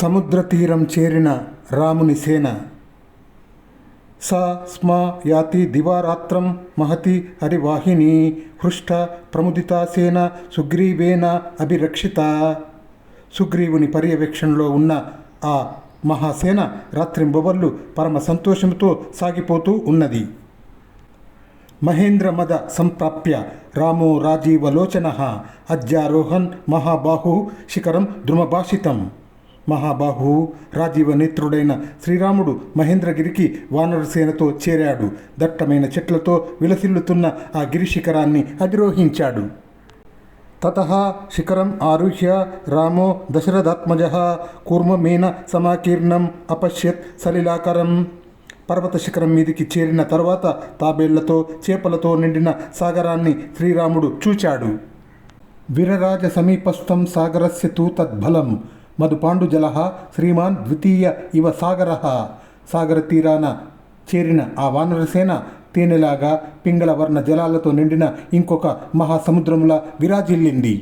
సముద్ర తీరం చేరిన రాముని సేన. సా స్మా యాతి దివారాత్రం మహతి హరివాహిని హృష్ట ప్రముదిత సేన సుగ్రీవేన అభిరక్షిత. సుగ్రీవుని పర్యవేక్షణలో ఉన్న ఆ మహాసేన రాత్రింబవళ్ళు పరమ సంతోషంతో సాగిపోతూ ఉన్నది. మహేంద్రమద సంప్రాప్య రామో రాజీవలోచన అద్యారోహన్ మహాబాహు శిఖరం ద్రుమభాషితం మహాబాహువు రాజీవ నేత్రుడైన శ్రీరాముడు మహేంద్రగిరికి వానరసేనతో చేరాడు. దట్టమైన చెట్లతో విలసిల్లుతున్న ఆ గిరి శిఖరాన్ని అధిరోహించాడు. తత శిఖరం ఆరుహ్య రామో దశరథాత్మజ కూర్మమేన సమాకీర్ణం అపశ్యత్ సలిలాకరం. పర్వత శిఖరం మీదికి చేరిన తర్వాత తాబేళ్ళతో చేపలతో నిండిన సాగరాన్ని శ్రీరాముడు చూచాడు. విరరాజ సమీపస్థం సాగరస్య తూ తద్బలం. మధుపాండుజల శ్రీమాన్ ద్వితీయ ఇవ సాగర సాగర తీరాన చేరిన ఆ వానరసేన తేనెలాగా పింగళ వర్ణ జలాలతో నిండిన ఇంకొక మహాసముద్రంలా విరాజిల్లింది